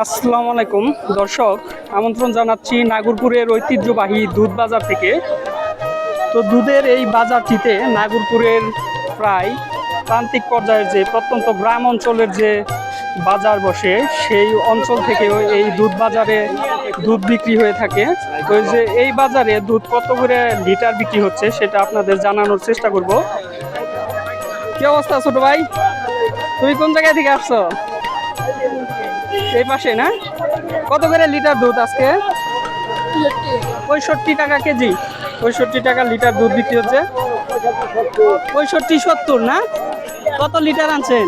আসসালামু আলাইকুম। দর্শক, আমন্ত্রণ জানাচ্ছি নাগরপুরের ঐতিহ্যবাহী দুধ বাজার থেকে। তো দুধের এই বাজারটিতে নাগরপুরের প্রায় প্রান্তিক পর্যায়ের যে প্রত্যন্ত গ্রাম অঞ্চলের যে বাজার বসে, সেই অঞ্চল থেকে এই দুধ বাজারে দুধ বিক্রি হয়ে থাকে। তো যে এই বাজারে দুধ কত করে লিটার বিক্রি হচ্ছে, সেটা আপনাদের জানানোর চেষ্টা করব। কি অবস্থা ছোট ভাই? তুমি কোন জায়গা থেকে আসছো? এই পাশে, না? কত করে লিটার দুধ আজকে? পঁয়ষট্টি টাকা কেজি। পঁয়ষট্টি টাকা লিটার দুধ বিক্রি হচ্ছে। পঁয়ষট্টি সত্তর, না? কত লিটার আনছেন?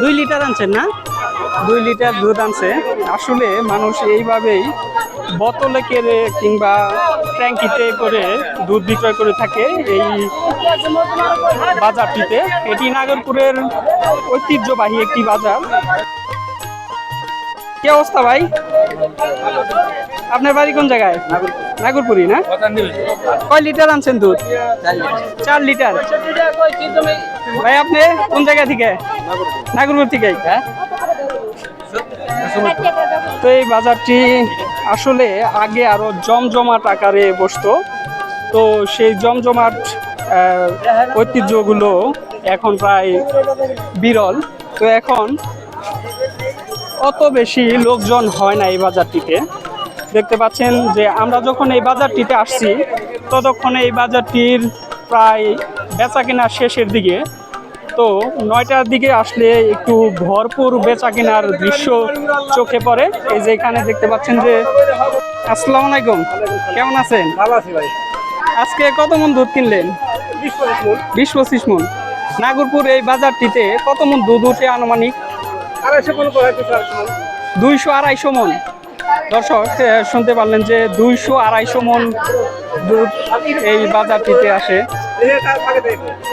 দুই লিটার আনছেন, না? দুই লিটার দুধ আনছে। আসলে মানুষ এইভাবেই বোতলে কেড়ে কিংবা ট্যাঙ্কিতে করে দুধ বিক্রয় করে থাকে এই বাজারটিতে। এটি নাগরপুরের ঐতিহ্যবাহী একটি বাজার। কি অবস্থা ভাই? আপনার বাড়ি কোন জায়গায়? নাগরপুরি না? কয় লিটার আনছেন দুধ? চার লিটার। ভাই আপনি কোন জায়গা থেকে? নাগরপুর থেকে হ্যাঁ? তো এই বাজারটি আসলে আগে আরও জমজমাট আকারে বসতো। তো সেই জমজমাট ঐতিহ্যগুলো এখন প্রায় বিরল। তো এখন অত বেশি লোকজন হয় না এই বাজারটিতে। দেখতে পাচ্ছেন যে আমরা যখন এই বাজারটিতে আসছি ততক্ষণে এই বাজারটির প্রায় বেচা কেনার শেষের দিকে। তো নয়টার দিকে আসলে একটু ভরপুর বেচা কেনার দৃশ্য চোখে পড়ে। এই যে এখানে দেখতে পাচ্ছেন যে আসসালামু আলাইকুম। কেমন আছেন? ভালো আছি ভাই। আজকে কত মন দুধ কিনলেন? বিশ পঁচিশ মন। বিশ পঁচিশ মন। নাগরপুর এই বাজারটিতে কত মন দুধ উঠে আনুমানিক? আড়াইশো মন দুইশো আড়াইশো মন। দর্শক শুনতে পারলেন যে দুইশো আড়াইশো মন দুধ এই বাজারটিতে আসে।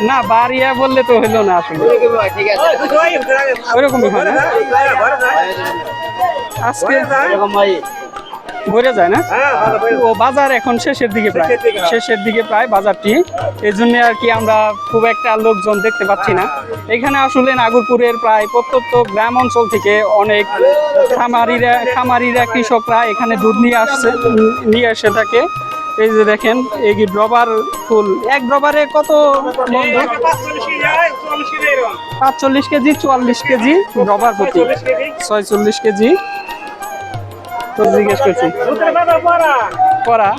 না বাড়িয়া বললে তো হইল না আসলে। ওইরকম? আজকে ভরে যায় না? হ্যাঁ ও বাজার এখন শেষের দিকে প্রায়। শেষের দিকে, প্রায় বাজারটি। এই জন্য আর কি আমরা খুব একটা লোকজন দেখতে পাচ্ছি না। এখানে আসলে নাগরপুরের প্রায় প্রত্যন্ত গ্রাম অঞ্চল থেকে অনেক খামারিরা খামারিরা কৃষকরা এখানে দুধ নিয়ে আসছে নিয়ে এসে থাকে। এই যে দেখেন এই ড্রবার ফুল। এক ড্রবারে কত? পাঁচচল্লিশ কেজি চুয়াল্লিশ কেজি। ড্রবার প্রতি। ছয়চল্লিশ কেজি। তো জিজ্ঞেস করছি। করা?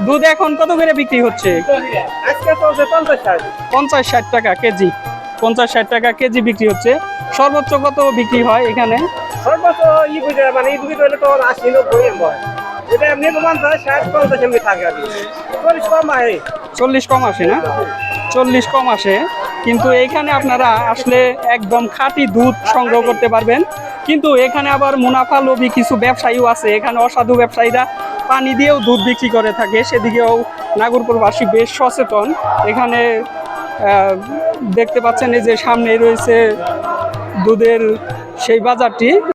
দুধ- এখন কত করে বিক্রি হচ্ছে? পঞ্চাশ ষাট টাকা কেজি। পঞ্চাশ ষাট টাকা কেজি বিক্রি হচ্ছে। সর্বোচ্চ কত বিক্রি হয় এখানে? সর্বোচ্চ ই মানে ই বুঝে হলে তো আশি নব্বই হয় এটা এমনি পঞ্চাশ ষাট পঞ্চাশ এমনি থাকে আর চল্লিশ কম চল্লিশ কম আসে না? চল্লিশ কম আসে। কিন্তু এখানে আপনারা আসলে একদম খাঁটি দুধ সংগ্রহ করতে পারবেন। কিন্তু এখানে আবার মুনাফা লোভী কিছু ব্যবসায়ীও আছে। এখানে অসাধু ব্যবসায়ীরা পানি দিয়েও দুধ বিক্রি করে থাকে। সেদিকেও নাগরপুরবাসী বেশ সচেতন। এখানে দেখতে পাচ্ছেন এই যে সামনে রয়েছে দুধের সেই বাজারটি।